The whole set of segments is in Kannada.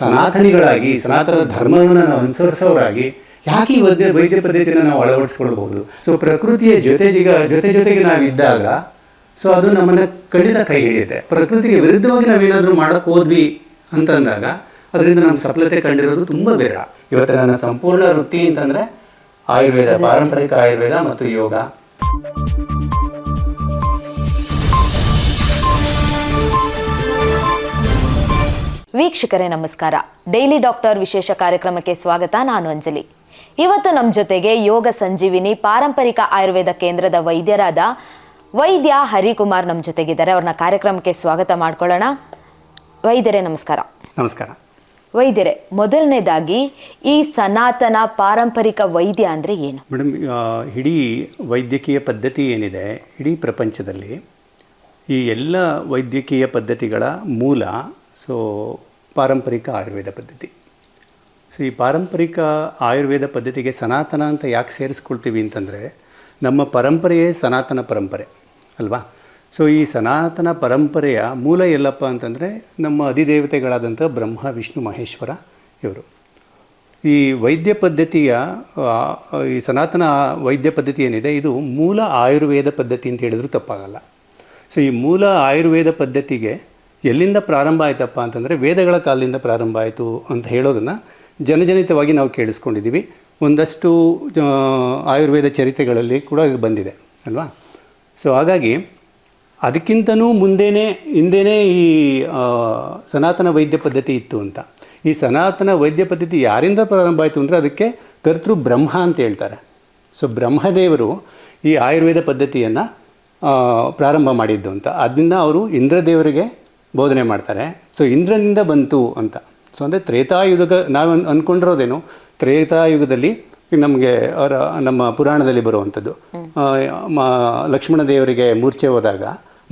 ಸನಾತನಿಗಳಾಗಿ, ಸನಾತನ ಧರ್ಮವನ್ನು ನಾವು ಅನುಸರಿಸೋರಾಗಿ ಯಾಕೆ ಈ ವೈದ್ಯ ವೈದ್ಯ ಪದ್ಧತಿಯನ್ನು ನಾವು ಅಳವಡಿಸ್ಕೊಳ್ಬಹುದು? ಸೊ ಪ್ರಕೃತಿಯ ಜೊತೆಜಿಗ, ಜೊತೆ ಜೊತೆಗೆ ನಾವಿದ್ದಾಗ ಸೊ ಅದು ನಮ್ಮನ್ನು ಖಂಡಿತ ಕೈ ಹಿಡಿಯುತ್ತೆ. ಪ್ರಕೃತಿಗೆ ವಿರುದ್ಧವಾಗಿ ನಾವೇನಾದರೂ ಮಾಡಕ್ಕೆ ಹೋದ್ವಿ ಅಂತಂದಾಗ, ಅದರಿಂದ ನಮ್ಮ ಸಫಲತೆ ಕಂಡಿರೋದು ತುಂಬ ಬೇಡ. ಇವತ್ತು ನನ್ನ ಸಂಪೂರ್ಣ ವೃತ್ತಿ ಅಂತಂದ್ರೆ ಆಯುರ್ವೇದ, ಪಾರಂಪರಿಕ ಆಯುರ್ವೇದ ಮತ್ತು ಯೋಗ. ವೀಕ್ಷಕರೇ ನಮಸ್ಕಾರ. ಡೈಲಿ ಡಾಕ್ಟರ್ ವಿಶೇಷ ಕಾರ್ಯಕ್ರಮಕ್ಕೆ ಸ್ವಾಗತ ನಾನು ಅಂಜಲಿ. ಇವತ್ತು ನಮ್ಮ ಜೊತೆಗೆ ಯೋಗ ಸಂಜೀವಿನಿ ಪಾರಂಪರಿಕ ಆಯುರ್ವೇದ ಕೇಂದ್ರದ ವೈದ್ಯರಾದ ವೈದ್ಯ ಹರಿಕುಮಾರ್ ನಮ್ಮ ಜೊತೆಗಿದ್ದಾರೆ. ಅವ್ರನ್ನ ಕಾರ್ಯಕ್ರಮಕ್ಕೆ ಸ್ವಾಗತ ಮಾಡ್ಕೊಳ್ಳೋಣ. ವೈದ್ಯರೇ ನಮಸ್ಕಾರ. ನಮಸ್ಕಾರ. ವೈದ್ಯರೇ ಮೊದಲನೇದಾಗಿ ಈ ಸನಾತನ ಪಾರಂಪರಿಕ ವೈದ್ಯ ಅಂದರೆ ಏನು? ಮೇಡಮ್ ಇಡೀ ವೈದ್ಯಕೀಯ ಪದ್ಧತಿ ಏನಿದೆ ಇಡೀ ಪ್ರಪಂಚದಲ್ಲಿ ಈ ಎಲ್ಲ ವೈದ್ಯಕೀಯ ಪದ್ಧತಿಗಳ ಮೂಲ ಸೊ ಪಾರಂಪರಿಕ ಆಯುರ್ವೇದ ಪದ್ಧತಿ. ಸೊ ಈ ಪಾರಂಪರಿಕ ಆಯುರ್ವೇದ ಪದ್ಧತಿಗೆ ಸನಾತನ ಅಂತ ಯಾಕೆ ಸೇರಿಸ್ಕೊಳ್ತೀವಿ ಅಂತಂದರೆ, ನಮ್ಮ ಪರಂಪರೆಯೇ ಸನಾತನ ಪರಂಪರೆ, ಅಲ್ವಾ? ಸೊ ಈ ಸನಾತನ ಪರಂಪರೆಯ ಮೂಲ ಎಲ್ಲಪ್ಪ ಅಂತಂದರೆ, ನಮ್ಮ ಅಧಿದೇವತೆಗಳಾದಂಥ ಬ್ರಹ್ಮ, ವಿಷ್ಣು, ಮಹೇಶ್ವರ ಇವರು. ಈ ವೈದ್ಯ ಪದ್ಧತಿಯ ಈ ಸನಾತನ ವೈದ್ಯ ಪದ್ಧತಿ ಏನಿದೆ, ಇದು ಮೂಲ ಆಯುರ್ವೇದ ಪದ್ಧತಿ ಅಂತ ಹೇಳಿದ್ರು ತಪ್ಪಾಗಲ್ಲ. ಸೊ ಈ ಮೂಲ ಆಯುರ್ವೇದ ಪದ್ಧತಿಗೆ ಎಲ್ಲಿಂದ ಪ್ರಾರಂಭ ಆಯ್ತಪ್ಪ ಅಂತಂದರೆ ವೇದಗಳ ಕಾಲದಿಂದ ಪ್ರಾರಂಭ ಆಯಿತು ಅಂತ ಹೇಳೋದನ್ನು ಜನಜನಿತವಾಗಿ ನಾವು ಕೇಳಿಸ್ಕೊಂಡಿದ್ದೀವಿ. ಒಂದಷ್ಟು ಆಯುರ್ವೇದ ಚರಿತ್ರೆಗಳಲ್ಲಿ ಕೂಡ ಬಂದಿದೆ, ಅಲ್ವಾ? ಸೊ ಹಾಗಾಗಿ ಅದಕ್ಕಿಂತನೂ ಮುಂದೆನೇ, ಹಿಂದೆನೇ ಈ ಸನಾತನ ವೈದ್ಯ ಪದ್ಧತಿ ಇತ್ತು ಅಂತ. ಈ ಸನಾತನ ವೈದ್ಯ ಪದ್ಧತಿ ಯಾರಿಂದ ಪ್ರಾರಂಭ ಆಯಿತು ಅಂದರೆ ಅದಕ್ಕೆ ಕರ್ತೃ ಬ್ರಹ್ಮ ಅಂತ ಹೇಳ್ತಾರೆ. ಸೊ ಬ್ರಹ್ಮದೇವರು ಈ ಆಯುರ್ವೇದ ಪದ್ಧತಿಯನ್ನು ಪ್ರಾರಂಭ ಮಾಡಿದ್ದು ಅಂತ. ಅದರಿಂದ ಅವರು ಇಂದ್ರದೇವರಿಗೆ ಬೋಧನೆ ಮಾಡ್ತಾರೆ. ಸೊ ಇಂದ್ರನಿಂದ ಬಂತು ಅಂತ. ಸೊ ಅಂದರೆ ತ್ರೇತಾಯುಗ ನಾವು ಅನ್- ಅಂದ್ಕೊಂಡಿರೋದೇನು ತ್ರೇತಾಯುಗದಲ್ಲಿ ನಮಗೆ ಅವರ ನಮ್ಮ ಪುರಾಣದಲ್ಲಿ ಬರುವಂಥದ್ದು. ಲಕ್ಷ್ಮಣ ದೇವರಿಗೆ ಮೂರ್ಛೆ ಹೋದಾಗ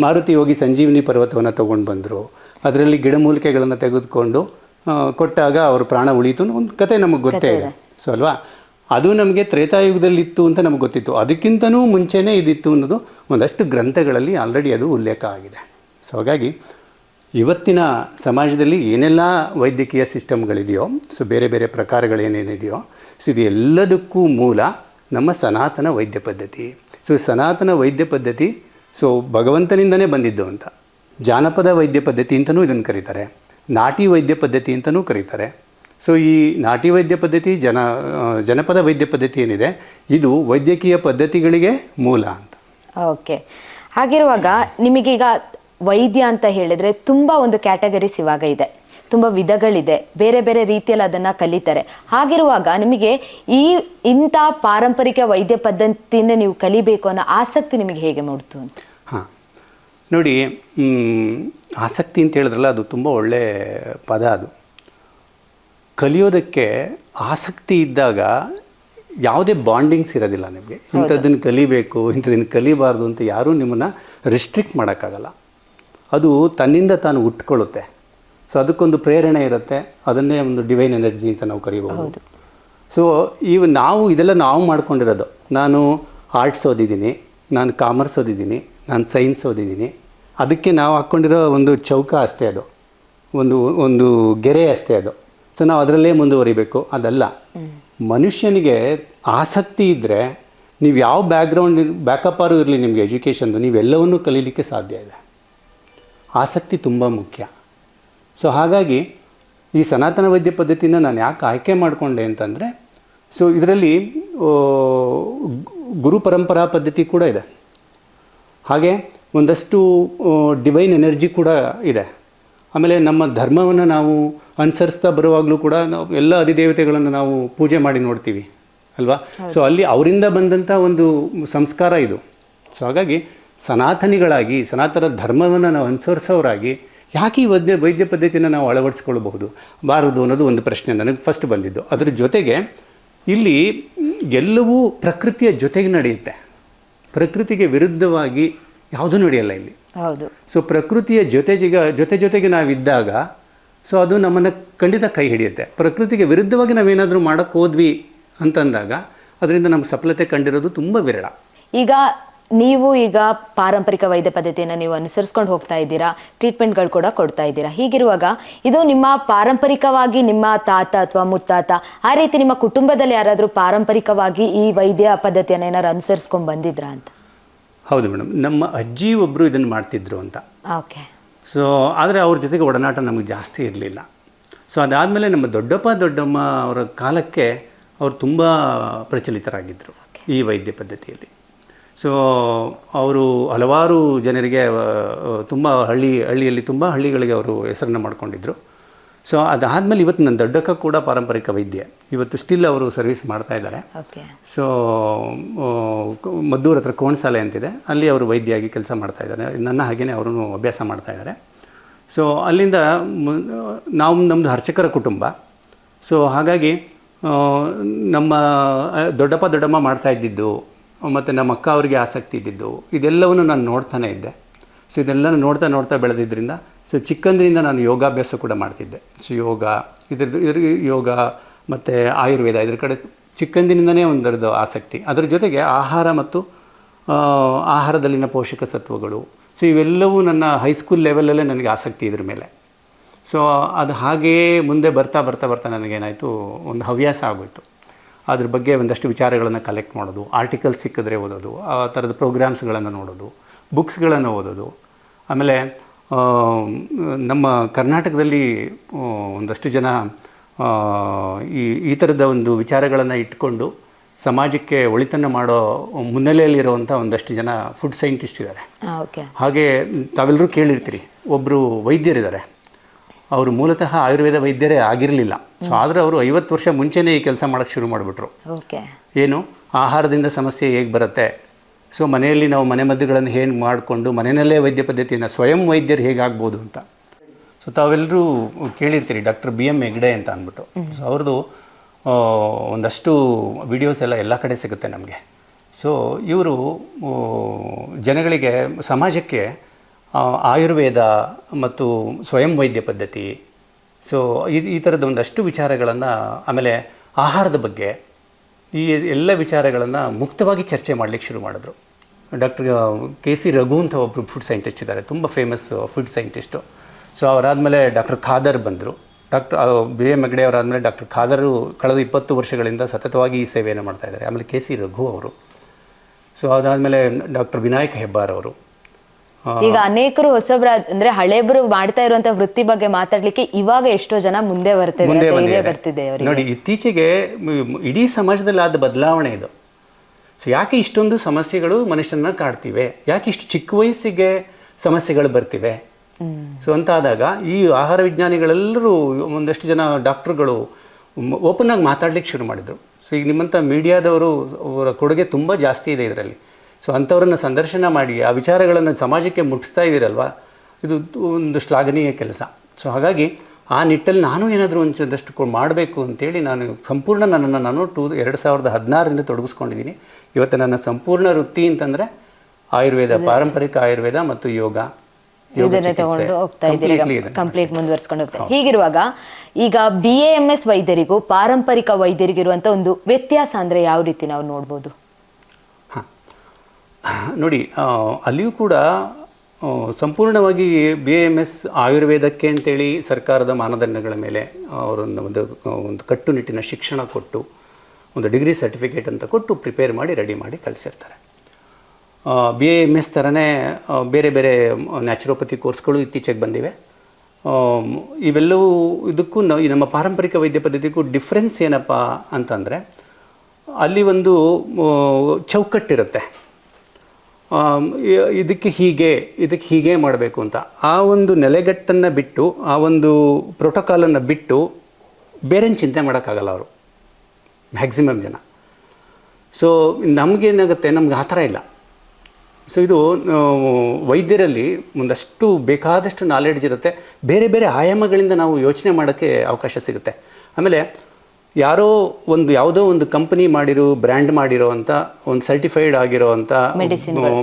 ಮಾರುತಿ ಹೋಗಿ ಸಂಜೀವಿನಿ ಪರ್ವತವನ್ನು ತೊಗೊಂಡು ಬಂದರು. ಅದರಲ್ಲಿ ಗಿಡಮೂಲಿಕೆಗಳನ್ನು ತೆಗೆದುಕೊಂಡು ಕೊಟ್ಟಾಗ ಅವ್ರ ಪ್ರಾಣ ಉಳಿತು ಒಂದು ಕತೆ ನಮಗೆ ಗೊತ್ತೇ ಇದೆ. ಸೊ ಅಲ್ವಾ? ಅದು ನಮಗೆ ತ್ರೇತಾಯುಗದಲ್ಲಿತ್ತು ಅಂತ ನಮಗೆ ಗೊತ್ತಿತ್ತು. ಅದಕ್ಕಿಂತನೂ ಮುಂಚೆನೇ ಇದಿತ್ತು ಅನ್ನೋದು ಒಂದಷ್ಟು ಗ್ರಂಥಗಳಲ್ಲಿ ಆಲ್ರೆಡಿ ಅದು ಉಲ್ಲೇಖ ಆಗಿದೆ. ಸೊ ಹಾಗಾಗಿ ಇವತ್ತಿನ ಸಮಾಜದಲ್ಲಿ ಏನೆಲ್ಲ ವೈದ್ಯಕೀಯ ಸಿಸ್ಟಮ್ಗಳಿದೆಯೋ, ಸೊ ಬೇರೆ ಬೇರೆ ಪ್ರಕಾರಗಳೇನೇನಿದೆಯೋ, ಸೊ ಇದು ಎಲ್ಲದಕ್ಕೂ ಮೂಲ ನಮ್ಮ ಸನಾತನ ವೈದ್ಯ ಪದ್ಧತಿ. ಸೊ ಸನಾತನ ವೈದ್ಯ ಪದ್ಧತಿ, ಸೊ ಭಗವಂತನಿಂದನೇ ಬಂದಿದ್ದು ಅಂತ. ಜಾನಪದ ವೈದ್ಯ ಪದ್ಧತಿ ಅಂತಲೂ ಇದನ್ನು ಕರೀತಾರೆ. ನಾಟಿ ವೈದ್ಯ ಪದ್ಧತಿ ಅಂತಲೂ ಕರೀತಾರೆ. ಸೊ ಈ ನಾಟಿ ವೈದ್ಯ ಪದ್ಧತಿ, ಜನ ಜನಪದ ವೈದ್ಯ ಪದ್ಧತಿ ಏನಿದೆ, ಇದು ವೈದ್ಯಕೀಯ ಪದ್ಧತಿಗಳಿಗೆ ಮೂಲ ಅಂತ. ಓಕೆ. ಹಾಗಿರುವಾಗ ನಿಮಗೀಗ ವೈದ್ಯ ಅಂತ ಹೇಳಿದ್ರೆ ತುಂಬ ಒಂದು ಕ್ಯಾಟಗರೀಸ್ ಇವಾಗ ಇದೆ. ತುಂಬ ವಿಧಗಳಿದೆ. ಬೇರೆ ಬೇರೆ ರೀತಿಯಲ್ಲಿ ಅದನ್ನ ಕಲಿತಾರೆ. ಹಾಗಿರುವಾಗ ನಿಮಗೆ ಈ ಇಂಥ ಪಾರಂಪರಿಕ ವೈದ್ಯ ಪದ್ಧತಿನ ನೀವು ಕಲಿಬೇಕು ಅನ್ನೋ ಆಸಕ್ತಿ ನಿಮಗೆ ಹೇಗೆ ಮೂಡ್ತು ಅಂತ? ಹಾಂ. ನೋಡಿ ಆಸಕ್ತಿ ಅಂತ ಹೇಳಿದ್ರಲ್ಲ ಅದು ತುಂಬ ಒಳ್ಳೆ ಪದ ಅದು. ಕಲಿಯೋದಕ್ಕೆ ಆಸಕ್ತಿ ಇದ್ದಾಗ ಯಾವುದೇ ಬಾಂಡಿಂಗ್ಸ್ ಇರೋದಿಲ್ಲ ನಿಮಗೆ. ಇಂಥದ್ದನ್ನು ಕಲಿಬೇಕು ಇಂಥದ್ದನ್ನು ಕಲಿಬಾರ್ದು ಅಂತ ಯಾರೂ ನಿಮ್ಮನ್ನು ರಿಸ್ಟ್ರಿಕ್ಟ್ ಮಾಡೋಕ್ಕಾಗಲ್ಲ. ಅದು ತನ್ನಿಂದ ತಾನು ಉಟ್ಕೊಳ್ಳುತ್ತೆ. ಸೊ ಅದಕ್ಕೊಂದು ಪ್ರೇರಣೆ ಇರುತ್ತೆ. ಅದನ್ನೇ ಒಂದು ಡಿವೈನ್ ಎನರ್ಜಿ ಅಂತ ನಾವು ಕರಿಬಹುದು. ಸೊ ಇವ್ ನಾವು ಇದೆಲ್ಲ ನಾವು ಮಾಡ್ಕೊಂಡಿರೋದು. ನಾನು ಆರ್ಟ್ಸ್ ಓದಿದ್ದೀನಿ ನಾನು ಕಾಮರ್ಸ್ ಓದಿದ್ದೀನಿ ನಾನು ಸೈನ್ಸ್ ಓದಿದ್ದೀನಿ. ಅದಕ್ಕೆ ನಾವು ಹಾಕ್ಕೊಂಡಿರೋ ಒಂದು ಚೌಕ ಅಷ್ಟೇ ಅದು. ಒಂದು ಒಂದು ಗೆರೆ ಅಷ್ಟೇ ಅದು. ಸೊ ನಾವು ಅದರಲ್ಲೇ ಮುಂದುವರಿಬೇಕು. ಅದಲ್ಲ. ಮನುಷ್ಯನಿಗೆ ಆಸಕ್ತಿ ಇದ್ದರೆ ನೀವು ಯಾವ ಬ್ಯಾಕ್ಗ್ರೌಂಡ್ ಬ್ಯಾಕಪ್ ಆರು ಇರಲಿ ನಿಮಗೆ ಎಜುಕೇಷನ್ದು ನೀವೆಲ್ಲವನ್ನೂ ಕಲೀಲಿಕ್ಕೆ ಸಾಧ್ಯ ಇದೆ. ಆಸಕ್ತಿ ತುಂಬ ಮುಖ್ಯ. ಸೊ ಹಾಗಾಗಿ ಈ ಸನಾತನ ವೈದ್ಯ ಪದ್ಧತಿನ ನಾನು ಯಾಕೆ ಆಯ್ಕೆ ಮಾಡಿಕೊಂಡೆ ಅಂತಂದರೆ ಸೊ ಇದರಲ್ಲಿ ಗುರು ಪರಂಪರಾ ಪದ್ಧತಿ ಕೂಡ ಇದೆ. ಹಾಗೆ ಒಂದಷ್ಟು ಡಿವೈನ್ ಎನರ್ಜಿ ಕೂಡ ಇದೆ. ಆಮೇಲೆ ನಮ್ಮ ಧರ್ಮವನ್ನು ನಾವು ಅನುಸರಿಸ್ತಾ ಬರುವಾಗಲೂ ಕೂಡ ನಾವು ಎಲ್ಲ ಅಧಿದೇವತೆಗಳನ್ನು ನಾವು ಪೂಜೆ ಮಾಡಿ ನೋಡ್ತೀವಿ ಅಲ್ವಾ? ಸೊ ಅಲ್ಲಿ ಅವರಿಂದ ಬಂದಂಥ ಒಂದು ಸಂಸ್ಕಾರ ಇದು. ಸೊ ಹಾಗಾಗಿ ಸನಾತನಿಗಳಾಗಿ ಸನಾತನ ಧರ್ಮವನ್ನು ನಾವು ಅನುಸರಿಸೋರಾಗಿ ಯಾಕೆ ಈ ವೈದ್ಯ ವೈದ್ಯ ಪದ್ಧತಿನ ನಾವು ಅಳವಡಿಸ್ಕೊಳ್ಬಹುದು ಬಾರದು ಅನ್ನೋದು ಒಂದು ಪ್ರಶ್ನೆ ನನಗೆ ಫಸ್ಟ್ ಬಂದಿದ್ದು. ಅದ್ರ ಜೊತೆಗೆ ಇಲ್ಲಿ ಎಲ್ಲವೂ ಪ್ರಕೃತಿಯ ಜೊತೆಗೆ ನಡೆಯುತ್ತೆ. ಪ್ರಕೃತಿಗೆ ವಿರುದ್ಧವಾಗಿ ಯಾವುದೂ ನಡೆಯಲ್ಲ ಇಲ್ಲಿ. ಹೌದು. ಸೊ ಪ್ರಕೃತಿಯ ಜೊತೆ ಜಿಗ ಜೊತೆ ಜೊತೆಗೆ ನಾವಿದ್ದಾಗ ಸೊ ಅದು ನಮ್ಮನ್ನು ಖಂಡಿತ ಕೈ ಹಿಡಿಯುತ್ತೆ. ಪ್ರಕೃತಿಗೆ ವಿರುದ್ಧವಾಗಿ ನಾವೇನಾದರೂ ಮಾಡೋಕ್ಕೆ ಹೋದ್ವಿ ಅಂತಂದಾಗ ಅದರಿಂದ ನಮ್ಗೆ ಸಫಲತೆ ಕಂಡಿರೋದು ತುಂಬ ವಿರಳ. ಈಗ ನೀವು ಈಗ ಪಾರಂಪರಿಕ ವೈದ್ಯ ಪದ್ಧತಿಯನ್ನು ನೀವು ಅನುಸರಿಸ್ಕೊಂಡು ಹೋಗ್ತಾ ಇದ್ದೀರಾ ಟ್ರೀಟ್ಮೆಂಟ್ಗಳು ಕೂಡ ಕೊಡ್ತಾ ಇದ್ದೀರಾ. ಹೀಗಿರುವಾಗ ಇದು ನಿಮ್ಮ ಪಾರಂಪರಿಕವಾಗಿ ನಿಮ್ಮ ತಾತ ಅಥವಾ ಮುತ್ತಾತ ಆ ರೀತಿ ನಿಮ್ಮ ಕುಟುಂಬದಲ್ಲಿ ಯಾರಾದರೂ ಪಾರಂಪರಿಕವಾಗಿ ಈ ವೈದ್ಯ ಪದ್ಧತಿಯನ್ನು ಏನಾದ್ರು ಅನುಸರಿಸ್ಕೊಂಡು ಬಂದಿದ್ರಾ ಅಂತ? ಹೌದು ಮೇಡಮ್. ನಮ್ಮ ಅಜ್ಜಿ ಒಬ್ಬರು ಇದನ್ನು ಮಾಡ್ತಿದ್ರು ಅಂತ. ಓಕೆ. ಸೊ ಆದರೆ ಅವ್ರ ಜೊತೆಗೆ ಒಡನಾಟ ನಮಗೆ ಜಾಸ್ತಿ ಇರಲಿಲ್ಲ. ಸೊ ಅದಾದಮೇಲೆ ನಮ್ಮ ದೊಡ್ಡಪ್ಪ ದೊಡ್ಡಮ್ಮ ಅವರ ಕಾಲಕ್ಕೆ ಅವರು ತುಂಬ ಪ್ರಚಲಿತರಾಗಿದ್ದರು ಈ ವೈದ್ಯ ಪದ್ಧತಿಯಲ್ಲಿ. ಸೊ ಅವರು ಹಲವಾರು ಜನರಿಗೆ ತುಂಬ ಹಳ್ಳಿ ಹಳ್ಳಿಯಲ್ಲಿ ತುಂಬ ಹಳ್ಳಿಗಳಿಗೆ ಅವರು ಹೆಸರನ್ನು ಮಾಡ್ಕೊಂಡಿದ್ರು. ಸೊ ಅದಾದಮೇಲೆ ಇವತ್ತು ನನ್ನ ದೊಡ್ಡಕ್ಕ ಕೂಡ ಪಾರಂಪರಿಕ ವೈದ್ಯ. ಇವತ್ತು ಸ್ಟಿಲ್ ಅವರು ಸರ್ವಿಸ್ ಮಾಡ್ತಾ ಇದ್ದಾರೆ. ಸೊ ಮದ್ದೂರ ಹತ್ರ ಕೋಣಸಾಲೆ ಅಂತಿದೆ. ಅಲ್ಲಿ ಅವರು ವೈದ್ಯಾಗಿ ಕೆಲಸ ಮಾಡ್ತಾ ಇದ್ದಾರೆ. ನನ್ನ ಹಾಗೆಯೇ ಅವರು ಅಭ್ಯಾಸ ಮಾಡ್ತಾ ಇದ್ದಾರೆ. ಸೊ ಅಲ್ಲಿಂದ ನಾವು ನಮ್ಮದು ಅರ್ಚಕರ ಕುಟುಂಬ. ಸೊ ಹಾಗಾಗಿ ನಮ್ಮ ದೊಡ್ಡಪ್ಪ ದೊಡ್ಡಮ್ಮ ಮಾಡ್ತಾ ಇದ್ದಿದ್ದು. ಮತ್ತು ನಮ್ಮ ಅಕ್ಕ ಅವರಿಗೆ ಆಸಕ್ತಿ ಇದ್ದಿದ್ದು, ಇದೆಲ್ಲವನ್ನು ನಾನು ನೋಡ್ತಾನೆ ಇದ್ದೆ. ಸೊ ಇದೆಲ್ಲ ನೋಡ್ತಾ ನೋಡ್ತಾ ಬೆಳೆದಿದ್ದರಿಂದ ಸೊ ಚಿಕ್ಕಂದ್ರಿಂದ ನಾನು ಯೋಗಾಭ್ಯಾಸ ಕೂಡ ಮಾಡ್ತಿದ್ದೆ. ಸೊ ಯೋಗ, ಇದ್ರದ್ದು, ಇದ್ರ, ಯೋಗ ಮತ್ತು ಆಯುರ್ವೇದ, ಇದ್ರ ಕಡೆ ಚಿಕ್ಕಂದಿನಿಂದನೇ ಒಂದರದ್ದು ಆಸಕ್ತಿ. ಅದರ ಜೊತೆಗೆ ಆಹಾರ ಮತ್ತು ಆಹಾರದಲ್ಲಿನ ಪೋಷಕ ಸತ್ವಗಳು. ಸೊ ಇವೆಲ್ಲವೂ ನನ್ನ ಹೈಸ್ಕೂಲ್ ಲೆವೆಲಲ್ಲೇ ನನಗೆ ಆಸಕ್ತಿ ಇದ್ರ ಮೇಲೆ. ಸೊ ಅದು ಹಾಗೆಯೇ ಮುಂದೆ ಬರ್ತಾ ಬರ್ತಾ ಬರ್ತಾ ನನಗೇನಾಯಿತು, ಒಂದು ಹವ್ಯಾಸ ಆಗೋಯ್ತು. ಅದ್ರ ಬಗ್ಗೆ ಒಂದಷ್ಟು ವಿಚಾರಗಳನ್ನು ಕಲೆಕ್ಟ್ ಮಾಡೋದು ಆರ್ಟಿಕಲ್ ಸಿಕ್ಕಿದ್ರೆ ಓದೋದು ಆ ಥರದ ಪ್ರೋಗ್ರಾಮ್ಸ್ಗಳನ್ನು ನೋಡೋದು ಬುಕ್ಸ್ಗಳನ್ನು ಓದೋದು. ಆಮೇಲೆ ನಮ್ಮ ಕರ್ನಾಟಕದಲ್ಲಿ ಒಂದಷ್ಟು ಜನ ಈ ಈ ಥರದ ಒಂದು ವಿಚಾರಗಳನ್ನು ಇಟ್ಕೊಂಡು ಸಮಾಜಕ್ಕೆ ಒಳಿತನ್ನು ಮಾಡೋ ಮುನ್ನೆಲೆಯಲ್ಲಿರುವಂಥ ಒಂದಷ್ಟು ಜನ ಫುಡ್ ಸೈಂಟಿಸ್ಟ್ ಇದ್ದಾರೆ. ಓಕೆ ಹಾಗೆ ತಾವೆಲ್ಲರೂ ಕೇಳಿರ್ತೀರಿ ಒಬ್ಬರು ವೈದ್ಯರಿದ್ದಾರೆ. ಅವರು ಮೂಲತಃ ಆಯುರ್ವೇದ ವೈದ್ಯರೇ ಆಗಿರಲಿಲ್ಲ. ಸೊ ಆದರೆ ಅವರು ಐವತ್ತು ವರ್ಷ ಮುಂಚೆನೇ ಈ ಕೆಲಸ ಮಾಡೋಕ್ಕೆ ಶುರು ಮಾಡಿಬಿಟ್ರು. ಓಕೆ ಏನು? ಆಹಾರದಿಂದ ಸಮಸ್ಯೆ ಹೇಗೆ ಬರುತ್ತೆ? ಸೊ ಮನೆಯಲ್ಲಿ ನಾವು ಮನೆ ಮದ್ದುಗಳನ್ನು ಹೇಗೆ ಮಾಡಿಕೊಂಡು ಮನೆಯಲ್ಲೇ ವೈದ್ಯ ಪದ್ಧತಿಯನ್ನು ಸ್ವಯಂ ವೈದ್ಯರು ಹೇಗಾಗ್ಬೋದು ಅಂತ. ಸೊ ತಾವೆಲ್ಲರೂ ಕೇಳಿರ್ತೀರಿ ಡಾಕ್ಟರ್ ಬಿ ಎಂ ಹೆಗ್ಡೆ ಅಂತ ಅಂದ್ಬಿಟ್ಟು. ಸೊ ಅವ್ರದ್ದು ಒಂದಷ್ಟು ವಿಡಿಯೋಸ್ ಎಲ್ಲ ಎಲ್ಲ ಕಡೆ ಸಿಗುತ್ತೆ ನಮಗೆ. ಸೊ ಇವರು ಜನಗಳಿಗೆ ಸಮಾಜಕ್ಕೆ ಆಯುರ್ವೇದ ಮತ್ತು ಸ್ವಯಂ ವೈದ್ಯ ಪದ್ಧತಿ. ಸೊ ಈ ಈ ಥರದ ಒಂದಷ್ಟು ವಿಚಾರಗಳನ್ನು, ಆಮೇಲೆ ಆಹಾರದ ಬಗ್ಗೆ ಈ ಎಲ್ಲ ವಿಚಾರಗಳನ್ನು ಮುಕ್ತವಾಗಿ ಚರ್ಚೆ ಮಾಡಲಿಕ್ಕೆ ಶುರು ಮಾಡಿದ್ರು. ಡಾಕ್ಟರ್ ಕೆ ಸಿ ರಘು ಅಂತ ಒಬ್ಬರು ಫುಡ್ ಸೈಂಟಿಸ್ಟ್ ಇದ್ದಾರೆ, ತುಂಬ ಫೇಮಸ್ ಫುಡ್ ಸೈಂಟಿಸ್ಟು ಸೊ ಅವರಾದಮೇಲೆ ಡಾಕ್ಟರ್ ಖಾದರ್ ಬಂದರು. ಡಾಕ್ಟರ್ ಬಿ ಎಂ ಹೆಗ್ಡೆ ಅವರಾದಮೇಲೆ ಡಾಕ್ಟರ್ ಖಾದರು ಕಳೆದ ಇಪ್ಪತ್ತು ವರ್ಷಗಳಿಂದ ಸತತವಾಗಿ ಈ ಸೇವೆಯನ್ನು ಮಾಡ್ತಾ ಇದ್ದಾರೆ. ಆಮೇಲೆ ಕೆ ಸಿ ರಘು ಅವರು. ಸೊ ಅದಾದಮೇಲೆ ಡಾಕ್ಟರ್ ವಿನಾಯಕ್ ಹೆಬ್ಬಾರ್ ಅವರು. ಈಗ ಅನೇಕರು ಹೊಸಬ್ರ ಅಂದ್ರೆ ಹಳೆಬ್ರು ಮಾಡ್ತಾ ಇರುವಂತ ವೃತ್ತಿ ಬಗ್ಗೆ ಮಾತಾಡ್ಲಿಕ್ಕೆ ಇವಾಗ ಎಷ್ಟೋ ಜನ ಮುಂದೆ ಬರ್ತಿದೆ ಅವರಿಗೆ. ನೋಡಿ ಇತ್ತೀಚೆಗೆ ಇಡೀ ಸಮಾಜದಲ್ಲಿ ಆದ ಬದಲಾವಣೆ ಇದು. ಸೊ ಯಾಕೆ ಇಷ್ಟೊಂದು ಸಮಸ್ಯೆಗಳು ಮನುಷ್ಯನ ಕಾಡ್ತಿವೆ? ಯಾಕೆ ಇಷ್ಟು ಚಿಕ್ಕ ವಯಸ್ಸಿಗೆ ಸಮಸ್ಯೆಗಳು ಬರ್ತಿವೆ? ಸೊ ಅಂತಾದಾಗ ಈ ಆಹಾರ ವಿಜ್ಞಾನಿಗಳೆಲ್ಲರೂ ಒಂದಷ್ಟು ಜನ ಡಾಕ್ಟರ್ಗಳು ಓಪನ್ ಆಗಿ ಮಾತಾಡ್ಲಿಕ್ಕೆ ಶುರು ಮಾಡಿದ್ರು. ಸೊ ಈಗ ನಿಮ್ಮಂಥ ಮೀಡಿಯಾದವರು ಅವರ ಕೊಡುಗೆ ತುಂಬ ಜಾಸ್ತಿ ಇದೆ ಇದರಲ್ಲಿ. ಸೊ ಅಂಥವ್ರನ್ನ ಸಂದರ್ಶನ ಮಾಡಿ ಆ ವಿಚಾರಗಳನ್ನು ಸಮಾಜಕ್ಕೆ ಮುಟ್ಟಿಸ್ತಾ ಇದ್ದೀರಲ್ವ? ಇದು ಒಂದು ಶ್ಲಾಘನೀಯ ಕೆಲಸ. ಸೊ ಹಾಗಾಗಿ ಆ ನಿಟ್ಟಲ್ಲಿ ನಾನು ಏನಾದರೂ ಒಂದಷ್ಟು ಮಾಡಬೇಕು ಅಂತೇಳಿ ನಾನು ಸಂಪೂರ್ಣ ನನ್ನನ್ನು ನಾನು ಟೂ ಎರಡು ಸಾವಿರದ ಹದಿನಾರರಿಂದ ತೊಡಗಿಸ್ಕೊಂಡಿದ್ದೀನಿ. ಇವತ್ತು ನನ್ನ ಸಂಪೂರ್ಣ ವೃತ್ತಿ ಅಂತಂದರೆ ಆಯುರ್ವೇದ ಪಾರಂಪರಿಕ ಆಯುರ್ವೇದ ಮತ್ತು ಯೋಗ. ಇದನ್ನೇ. ತಗೊಂಡು ಹೋಗ್ತಾ ಇದ್ದೀರಿ? ಕಂಪ್ಲೀಟ್ ಮುಂದುವರ್ಸ್ಕೊಂಡು ಹೋಗ್ತಾ ಹೀಗಿರುವಾಗ ಈಗ ಬಿ ಎ ಎಂ ಎಸ್ ವೈದ್ಯರಿಗೂ ಪಾರಂಪರಿಕ ವೈದ್ಯರಿಗಿರುವಂತ ಒಂದು ವ್ಯತ್ಯಾಸ ಅಂದ್ರೆ ಯಾವ ರೀತಿ ನಾವು ನೋಡ್ಬೋದು? ನೋಡಿ ಅಲ್ಲಿಯೂ ಕೂಡ ಸಂಪೂರ್ಣವಾಗಿ ಬಿ ಎಂ ಎಸ್ ಆಯುರ್ವೇದಕ್ಕೆ ಅಂತೇಳಿ ಸರ್ಕಾರದ ಮಾನದಂಡಗಳ ಮೇಲೆ ಅವರನ್ನು ಒಂದು ಒಂದು ಕಟ್ಟುನಿಟ್ಟಿನ ಶಿಕ್ಷಣ ಕೊಟ್ಟು, ಒಂದು ಡಿಗ್ರಿ ಸರ್ಟಿಫಿಕೇಟ್ ಅಂತ ಕೊಟ್ಟು ಪ್ರಿಪೇರ್ ಮಾಡಿ, ರೆಡಿ ಮಾಡಿ ಕಳಿಸಿರ್ತಾರೆ. ಬಿ ಎಂ ಎಸ್ ಥರನೇ ಬೇರೆ ಬೇರೆ ನ್ಯಾಚುರೋಪತಿ ಕೋರ್ಸ್ಗಳು ಇತ್ತೀಚೆಗೆ ಬಂದಿವೆ. ಇವೆಲ್ಲವೂ ಇದಕ್ಕೂ ನಮ್ಮ ಪಾರಂಪರಿಕ ವೈದ್ಯ ಪದ್ಧತಿಗೂ ಡಿಫ್ರೆನ್ಸ್ ಏನಪ್ಪ ಅಂತಂದರೆ, ಅಲ್ಲಿ ಒಂದು ಚೌಕಟ್ಟಿರುತ್ತೆ. ಇದಕ್ಕೆ ಹೀಗೆ ಇದಕ್ಕೆ ಹೀಗೆ ಮಾಡಬೇಕು ಅಂತ. ಆ ಒಂದು ನೆಲೆಗಟ್ಟನ್ನು ಬಿಟ್ಟು, ಆ ಒಂದು ಪ್ರೋಟೋಕಾಲನ್ನು ಬಿಟ್ಟು ಬೇರೆ ಚಿಂತೆ ಮಾಡೋಕ್ಕಾಗಲ್ಲ ಅವರು. ಮ್ಯಾಕ್ಸಿಮಮ್ ಜನ. ಸೊ ನಮಗೇನಾಗುತ್ತೆ, ನಮ್ಗೆ ಆ ಥರ ಇಲ್ಲ. ಸೊ ಇದು ವೈದ್ಯರಲ್ಲಿ ಒಂದಷ್ಟು ಬೇಕಾದಷ್ಟು ನಾಲೆಡ್ಜ್ ಇರುತ್ತೆ. ಬೇರೆ ಬೇರೆ ಆಯಾಮಗಳಿಂದ ನಾವು ಯೋಚನೆ ಮಾಡೋಕ್ಕೆ ಅವಕಾಶ ಸಿಗುತ್ತೆ. ಆಮೇಲೆ ಯಾರೋ ಒಂದು ಯಾವುದೋ ಒಂದು ಕಂಪನಿ ಮಾಡಿರೋ ಬ್ರ್ಯಾಂಡ್ ಮಾಡಿರೋ ಅಂತ ಒಂದು ಸರ್ಟಿಫೈಡ್ ಆಗಿರೋ ಅಂತ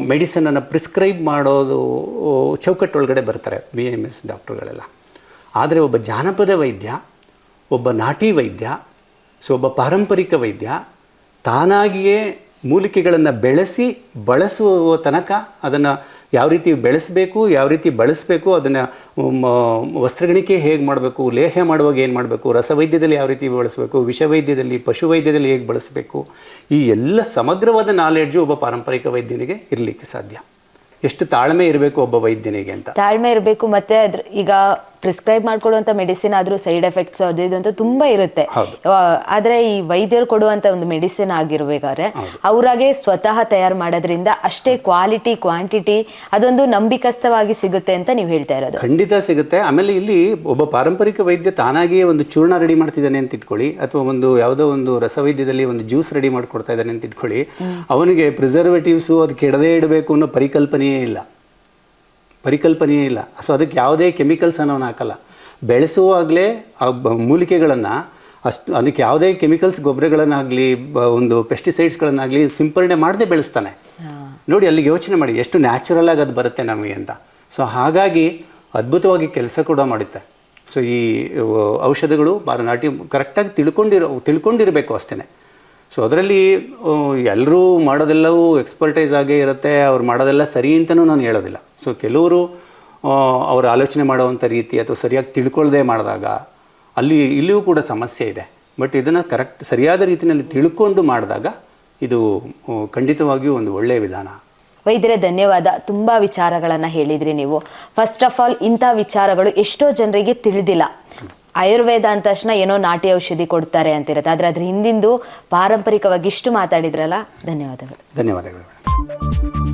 ಮೆಡಿಸಿನನ್ನು ಪ್ರಿಸ್ಕ್ರೈಬ್ ಮಾಡೋದು ಚೌಕಟ್ಟೊಳಗಡೆ ಬರ್ತಾರೆ ಬಿ ಎಂ ಎಸ್ ಡಾಕ್ಟರ್ಗಳೆಲ್ಲ. ಆದರೆ ಒಬ್ಬ ಜಾನಪದ ವೈದ್ಯ ಒಬ್ಬ ನಾಟಿ ವೈದ್ಯ ಸೊ ಒಬ್ಬ ಪಾರಂಪರಿಕ ವೈದ್ಯ ತಾನಾಗಿಯೇ ಮೂಲಿಕೆಗಳನ್ನು ಬೆಳೆಸಿ ಬಳಸುವ ತನಕ ಅದನ್ನು ಯಾವ ರೀತಿ ಬೆಳೆಸಬೇಕು, ಯಾವ ರೀತಿ ಬಳಸಬೇಕು, ಅದನ್ನು ವಸ್ತ್ರಗಣಿಕೆ ಹೇಗೆ ಮಾಡಬೇಕು, ಲೇಹ್ಯ ಮಾಡುವಾಗ ಏನು ಮಾಡಬೇಕು, ರಸವೈದ್ಯದಲ್ಲಿ ಯಾವ ರೀತಿ ಬಳಸಬೇಕು, ವಿಷವೈದ್ಯದಲ್ಲಿ, ಪಶುವೈದ್ಯದಲ್ಲಿ ಹೇಗೆ ಬಳಸಬೇಕು, ಈ ಎಲ್ಲ ಸಮಗ್ರವಾದ ನಾಲೆಡ್ಜು ಒಬ್ಬ ಪಾರಂಪರಿಕ ವೈದ್ಯನಿಗೆ ಇರಲಿಕ್ಕೆ ಸಾಧ್ಯ. ಎಷ್ಟು ತಾಳ್ಮೆ ಇರಬೇಕು ಒಬ್ಬ ವೈದ್ಯನಿಗೆ ಅಂತ. ತಾಳ್ಮೆ ಇರಬೇಕು, ಮತ್ತೆ ಈಗ ಪ್ರಿಸ್ಕ್ರೈಬ್ ಮಾಡ್ಕೊಳ್ಳುವಂತ ಮೆಡಿಸಿನ್ ಆದ್ರೂ ಸೈಡ್ ಎಫೆಕ್ಟ್ಸ್ ಅದು ಇದು ಅಂತ ತುಂಬಾ ಇರುತ್ತೆ. ಆದರೆ ಈ ವೈದ್ಯರು ಕೊಡುವಂತ ಒಂದು ಮೆಡಿಸಿನ್ ಆಗಿರ್ಬೇಕಾದ್ರೆ ಅವರಾಗೆ ಸ್ವತಃ ತಯಾರು ಮಾಡೋದ್ರಿಂದ ಅಷ್ಟೇ ಕ್ವಾಲಿಟಿ ಕ್ವಾಂಟಿಟಿ ಅದೊಂದು ನಂಬಿಕಸ್ಥವಾಗಿ ಸಿಗುತ್ತೆ ಅಂತ ನೀವು ಹೇಳ್ತಾ ಇರೋದು. ಖಂಡಿತ ಸಿಗುತ್ತೆ. ಆಮೇಲೆ ಇಲ್ಲಿ ಒಬ್ಬ ಪಾರಂಪರಿಕ ವೈದ್ಯ ತಾನಾಗಿಯೇ ಒಂದು ಚೂರ್ಣ ರೆಡಿ ಮಾಡ್ತಿದ್ದಾನೆ ಅಂತ ಇಟ್ಕೊಳ್ಳಿ ಅಥವಾ ಒಂದು ಯಾವುದೋ ಒಂದು ರಸವೈದ್ಯದಲ್ಲಿ ಒಂದು ಜ್ಯೂಸ್ ರೆಡಿ ಮಾಡ್ಕೊಡ್ತಾ ಇದ್ದಾನೆ ಅಂತ ಇಟ್ಕೊಳ್ಳಿ ಅವನಿಗೆ ಪ್ರಿಸರ್ವೇಟಿವ್ಸು ಅದು ಕೆಡದೇ ಇಡಬೇಕು ಅನ್ನೋ ಪರಿಕಲ್ಪನೆಯೇ ಇಲ್ಲ. ಪರಿಕಲ್ಪನೆಯೇ ಇಲ್ಲ. ಸೊ ಅದಕ್ಕೆ ಯಾವುದೇ ಕೆಮಿಕಲ್ಸ್ ಅನ್ನೋನು ಹಾಕಲ್ಲ. ಬೆಳೆಸುವಾಗಲೇ ಆ ಬ- ಮೂಲಿಕೆಗಳನ್ನು ಅಷ್ಟು ಅದಕ್ಕೆ ಯಾವುದೇ ಕೆಮಿಕಲ್ಸ್ ಗೊಬ್ಬರಗಳನ್ನಾಗಲಿ ಒಂದು ಪೆಸ್ಟಿಸೈಡ್ಸ್ಗಳನ್ನಾಗಲಿ ಸಿಂಪರಣೆ ಮಾಡದೆ ಬೆಳೆಸ್ತಾನೆ. ನೋಡಿ ಅಲ್ಲಿಗೆ ಯೋಚನೆ ಮಾಡಿ ಎಷ್ಟು ನ್ಯಾಚುರಲ್ ಆಗಿ ಅದು ಬರುತ್ತೆ ನಮಗೆ ಅಂತ. ಸೊ ಹಾಗಾಗಿ ಅದ್ಭುತವಾಗಿ ಕೆಲಸ ಕೂಡ ಮಾಡುತ್ತೆ. ಸೊ ಈ ಔಷಧಗಳು ಬಾರ ನಾಟಿ ಕರೆಕ್ಟಾಗಿ ತಿಳ್ಕೊಂಡಿರೋ ತಿಳ್ಕೊಂಡಿರಬೇಕು ಅಷ್ಟೇ ಸೊ ಅದರಲ್ಲಿ ಎಲ್ಲರೂ ಮಾಡೋದೆಲ್ಲವೂ ಎಕ್ಸ್ಪರ್ಟೈಸ್ ಆಗೇ ಇರುತ್ತೆ ಅವ್ರು ಮಾಡೋದೆಲ್ಲ ಸರಿ ಅಂತಲೂ ನಾನು ಹೇಳೋದಿಲ್ಲ. ಸೊ ಕೆಲವರು ಅವರು ಆಲೋಚನೆ ಮಾಡುವಂಥ ರೀತಿ ಅಥವಾ ಸರಿಯಾಗಿ ತಿಳ್ಕೊಳ್ಳದೆ ಮಾಡಿದಾಗ ಅಲ್ಲಿ ಇಲ್ಲಿಯೂ ಕೂಡ ಸಮಸ್ಯೆ ಇದೆ. ಬಟ್ ಇದನ್ನು ಕರೆಕ್ಟ್ ಸರಿಯಾದ ರೀತಿಯಲ್ಲಿ ತಿಳ್ಕೊಂಡು ಮಾಡಿದಾಗ ಇದು ಖಂಡಿತವಾಗಿಯೂ ಒಂದು ಒಳ್ಳೆಯ ವಿಧಾನ. ವೈದ್ಯರೇ ಧನ್ಯವಾದ. ತುಂಬ ವಿಚಾರಗಳನ್ನು ಹೇಳಿದ್ರಿ ನೀವು. ಫಸ್ಟ್ ಆಫ್ ಆಲ್ ಇಂಥ ವಿಚಾರಗಳು ಎಷ್ಟೋ ಜನರಿಗೆ ತಿಳಿದಿಲ್ಲ. ಆಯುರ್ವೇದ ಅಂದ ತಕ್ಷಣ ಏನೋ ನಾಟಿ ಔಷಧಿ ಕೊಡ್ತಾರೆ ಅಂತಿರುತ್ತೆ. ಆದರೆ ಅದ್ರ ಹಿಂದಿಂದು ಪಾರಂಪರಿಕವಾಗಿ ಇಷ್ಟು ಮಾತಾಡಿದ್ರಲ್ಲ. ಧನ್ಯವಾದಗಳು. ಧನ್ಯವಾದಗಳು.